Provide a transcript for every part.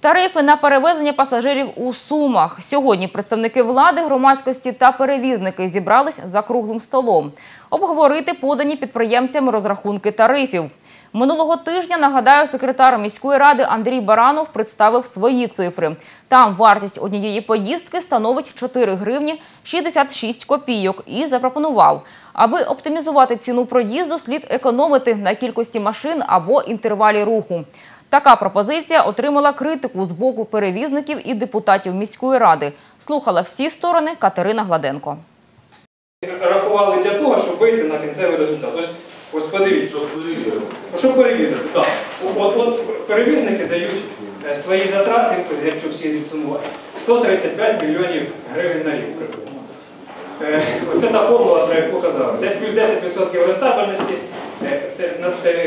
Тарифи на перевезення пасажирів у Сумах. Сьогодні представники влади, громадськості та перевізники зібрались за круглим столом. Обговорити подані підприємцями розрахунки тарифів. Минулого тижня, нагадаю, секретар міської ради Андрій Баранов представив свої цифри. Там вартість однієї поїздки становить 4 гривні 66 копійок і запропонував, аби оптимізувати ціну проїзду, слід економити на кількості машин або інтервалі руху. Така пропозиція отримала критику з боку перевізників і депутатів міської ради. Слухала всі сторони Катерина Гладенко. рахували для того, щоб вийти на кінцевий результат. Ось, ось подивіться. Що перевірити? Так. От, от перевізники дають е, свої затрати, якщо всі відсумувати, 135 мільйонів гривень на рік. Е, Оце та формула, про яку казав. Плюс 10% рентабельності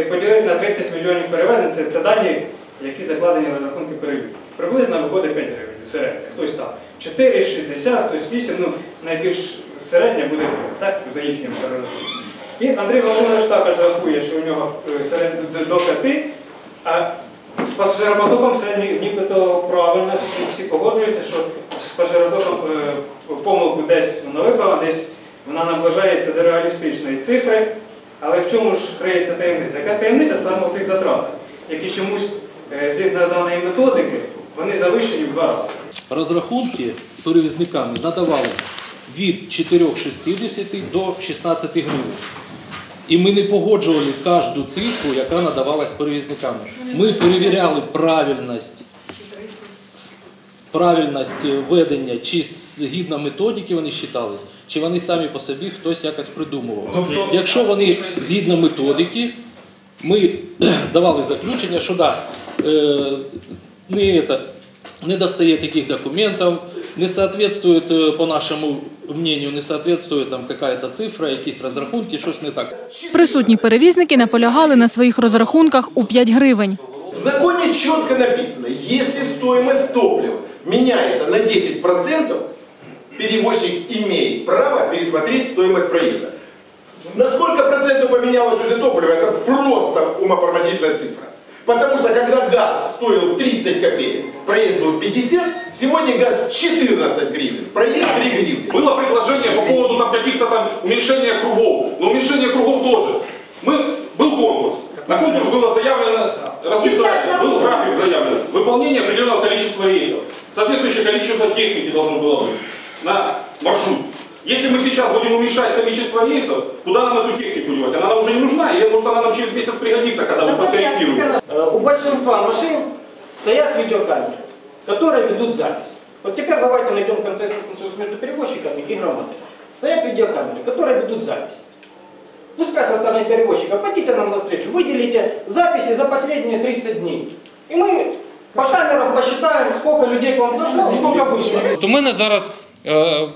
поділити на 30 мільйонів перевезень. Це, це дані, які закладені в розрахунки перевізень. Приблизно виходить 5 гривень середня. Хтось там 4, 60, хтось 8, ну найбільш середня буде так, за їхнім перерахунком. І Андрій Володимирович також рахує, що у нього е, середньо до 5, а з пасажиропотоком нібито правильно, всі, всі погоджуються, що з пасажиропотоком е, помилку десь вона виправила, десь вона наближається до реалістичної цифри. Але в чому ж криється таємниця? Яка таємниця саме в цих затратах, які чомусь е, згідно даної методики, вони завищені в два рази. Розрахунки перевізниками надавались від 4,60 до 16 гривень. І ми не погоджували кожну цифру, яка надавалась перевізниками. Ми перевіряли правильність, правильність ведення, чи згідно методики вони считались, чи вони самі по собі хтось якось придумував. Якщо вони згідно методики, ми давали заключення, що да, е, не, это, не достає таких документов, не соответствует, е, по нашому мнению, не соответствует там какая-то цифра, якісь розрахунки, щось не так. Присутні перевізники наполягали на своїх розрахунках у 5 гривень. В законе четко написано, если стоимость топлива меняется на 10%, перевозчик имеет право пересмотреть стоимость проезда. На сколько процентов поменялось уже топливо, это просто умопромочительная цифра. Потому что когда газ стоил 30 копеек, проезд был 50, сегодня газ 14 гривен, проезд 3 гривны. Было предложение по поводу там каких-то там уменьшения кругов. Но уменьшение кругов тоже. Мы, был конкурс. На конкурс было заявлено расписание, был график заявлен. Выполнение определенного количества рейсов. Соответствующее количество техники должно было быть на маршрут. Если мы сейчас будем уменьшать количество рейсов, куда нам эту технику девать? Она нам уже не нужна, или может она нам через месяц пригодится, когда мы подкорректируем? Э, У большинства машин стоят видеокамеры, которые ведут запись. Вот теперь давайте найдем консенсус между перевозчиками и громадой. Стоят видеокамеры, которые ведут запись. Пускай со стороны перевозчика, пойдите нам навстречу, выделите записи за последние 30 дней. И мы по камерам посчитаем, сколько людей к вам зашло, сколько вышло. От у мене зараз е,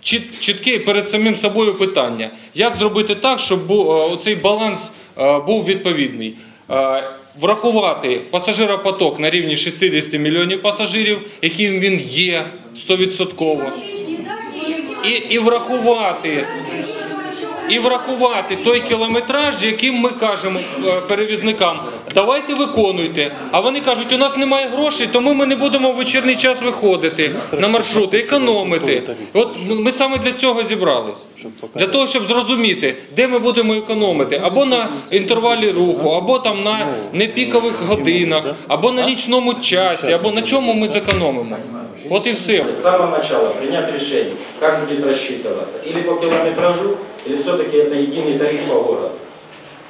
чіт, чітке перед самим собою питання: як зробити так, щоб бу, е, оцей баланс е, був відповідний? Е, врахувати пасажиропоток на рівні 60 мільйонів пасажирів, яким він є 100%. І, і врахувати. І врахувати той кілометраж, яким ми кажемо е, перевізникам, давайте виконуйте. А вони кажуть, у нас немає грошей, тому ми не будемо в вечірній час виходити на маршрути, економити. От ми саме для цього зібрались. Для того, щоб зрозуміти, де ми будемо економити, або на інтервалі руху, або там на непікових годинах, або на нічному часі, або на чому ми зекономимо. От і все. С самого начала принять решение, как будет рассчитываться. Или по километражу, или все-таки это единый тариф по городу.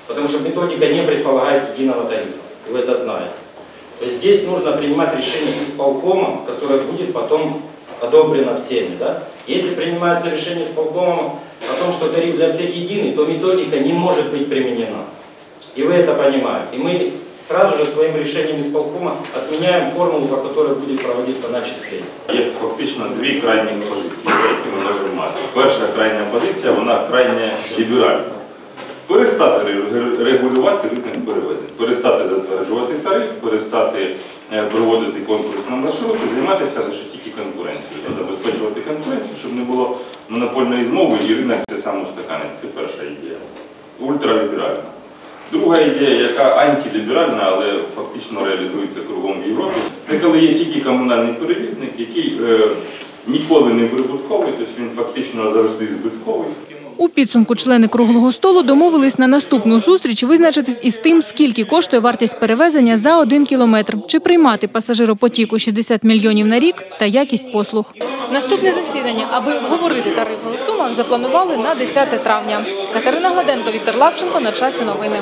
Потому что методика не предполагает единого тарифа. И вы это знаете. То есть здесь нужно принимать решение исполкомом, которое будет потом одобрено всеми. Да? Если принимается решение исполкомом о том, что тариф для всех единый, то методика не может быть применена. И вы это понимаете. И мы сразу же своим решением исполкома отменяем формулу, по которой будет проводиться начисление. Є фактично дві крайні позиції, які ми можемо мати. Перша крайня позиція, вона крайне ліберальна. Перестати регулювати ринок перевезень, перестати затверджувати тариф, перестати е, проводити конкурс на маршрути, займатися лише тільки конкуренцією, та забезпечувати конкуренцію, щоб не було монопольної змови і ринок це сам устаканить. Це перша ідея. Ультраліберальна. Друга ідея, яка антиліберальна, але фактично реалізується кругом в Європі, Це коли є тільки комунальний перевізник, який е, ніколи не прибутковий, тобто він фактично завжди збитковий. У підсумку члени круглого столу домовились на наступну зустріч визначитись із тим, скільки коштує вартість перевезення за один кілометр, чи приймати пасажиропотіку у 60 мільйонів на рік та якість послуг. Наступне засідання, аби обговорити тарифи у сумах, запланували на 10 травня. Катерина Гладенко, Віктор Лапченко. На часі новини.